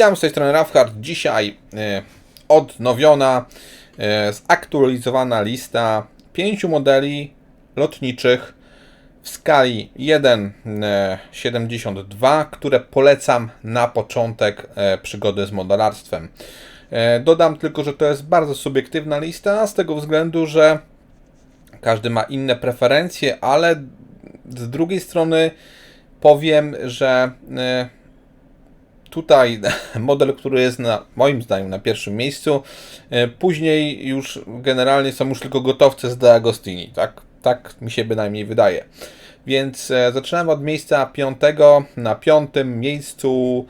Witam z tej strony Rafhard. Dzisiaj e, odnowiona, e, zaktualizowana lista pięciu modeli lotniczych w skali 1,72, które polecam na początek e, przygody z modelarstwem. E, dodam tylko, że to jest bardzo subiektywna lista, z tego względu, że każdy ma inne preferencje, ale z drugiej strony powiem, że e, tutaj model, który jest na moim zdaniem na pierwszym miejscu, e, później już generalnie są już tylko gotowce z De Agostini, tak? Tak mi się bynajmniej wydaje. Więc e, zaczynamy od miejsca piątego. Na piątym miejscu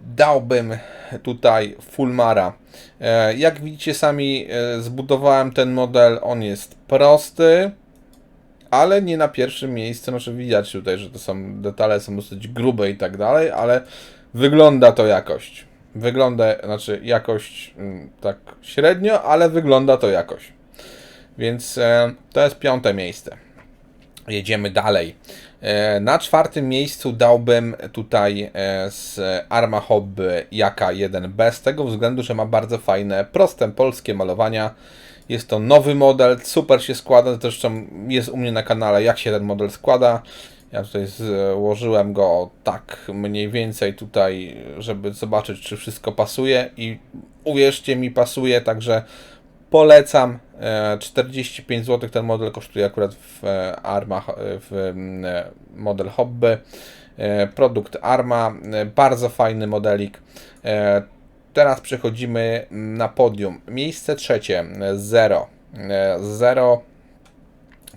dałbym tutaj Fulmara. E, jak widzicie sami, zbudowałem ten model. On jest prosty, ale nie na pierwszym miejscu. Znaczy widać tutaj, że to są detale są dosyć grube i tak dalej, ale wygląda to jakość. Wygląda, znaczy jakość mm, tak średnio, ale wygląda to jakoś. Więc e, to jest piąte miejsce. Jedziemy dalej. E, Na czwartym miejscu dałbym tutaj e, z Arma Hobby Jaka 1B z tego względu, że ma bardzo fajne, proste polskie malowania. Jest to nowy model, super się składa, zresztą jest u mnie na kanale jak się ten model składa. Ja tutaj złożyłem go tak mniej więcej tutaj, żeby zobaczyć czy wszystko pasuje i uwierzcie mi pasuje, także polecam. E, 45 zł ten model kosztuje akurat w e, Arma, e, w e, model Hobby. E, Produkt Arma, e, bardzo fajny modelik. E, Teraz przechodzimy na podium. Miejsce trzecie, e, Zero. E, Zero.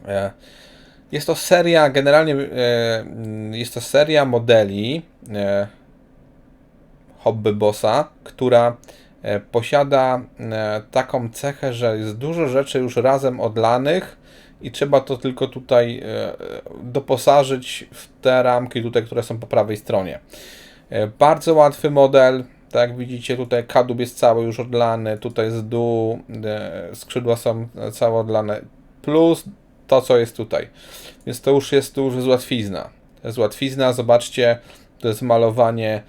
e, Jest to seria, generalnie e, jest to seria modeli e, Hobby Bossa, która e, posiada e, taką cechę, że jest dużo rzeczy już razem odlanych i trzeba to tylko tutaj e, doposażyć w te ramki tutaj, które są po prawej stronie. E, Bardzo łatwy model, tak jak widzicie tutaj kadłub jest cały już odlany, tutaj z dół e, skrzydła są całe odlane, plus to co jest tutaj. Więc to już jest, to już jest łatwizna. To jest łatwizna, zobaczcie, to jest malowanie e,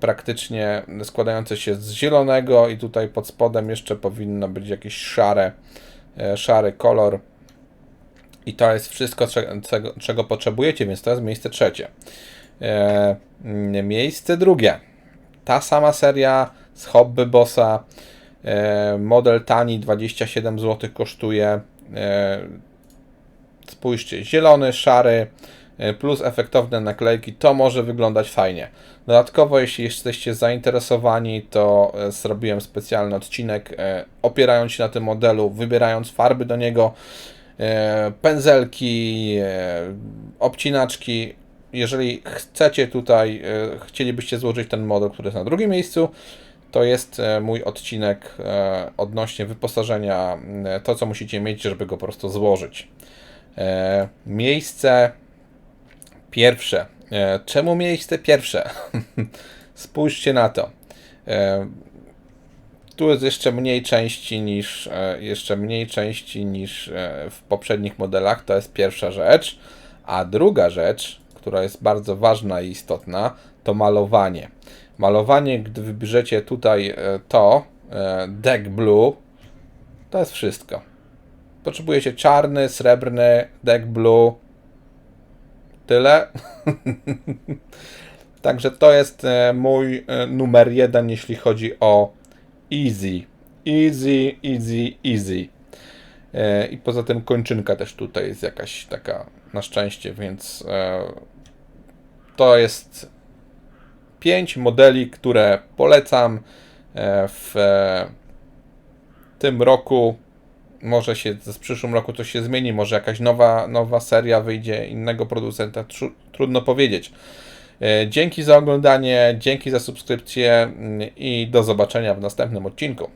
praktycznie składające się z zielonego i tutaj pod spodem jeszcze powinno być jakieś szare, e, szary kolor. I to jest wszystko, cze- czego, czego potrzebujecie, więc to jest miejsce trzecie. E, miejsce drugie. Ta sama seria z Hobby Bossa. E, model tani 27 zł kosztuje. E, spójrzcie, zielony, szary e, plus efektowne naklejki, to może wyglądać fajnie. Dodatkowo, jeśli jesteście zainteresowani, to e, zrobiłem specjalny odcinek e, opierając się na tym modelu, wybierając farby do niego, e, pędzelki, e, obcinaczki. Jeżeli chcecie tutaj, e, chcielibyście złożyć ten model, który jest na drugim miejscu, to jest e, mój odcinek e, odnośnie wyposażenia, e, to co musicie mieć, żeby go po prostu złożyć. E, Miejsce pierwsze. E, Czemu miejsce pierwsze? Spójrzcie na to. E, Tu jest jeszcze mniej części niż e, jeszcze mniej części niż w poprzednich modelach. To jest pierwsza rzecz. A druga rzecz, która jest bardzo ważna i istotna, to malowanie. Malowanie, gdy wybierzecie tutaj to, deck blue, to jest wszystko. Potrzebujecie czarny, srebrny, deck blue. Tyle. Także to jest e, mój e, numer jeden, jeśli chodzi o easy. Easy, easy, easy. E, I poza tym kończynka też tutaj jest jakaś taka na szczęście, więc to jest pięć modeli, które polecam w tym roku. Może się z przyszłym roku coś się zmieni, może jakaś nowa, nowa seria wyjdzie innego producenta, tru, trudno powiedzieć. E, Dzięki za oglądanie, dzięki za subskrypcję mm, i do zobaczenia w następnym odcinku.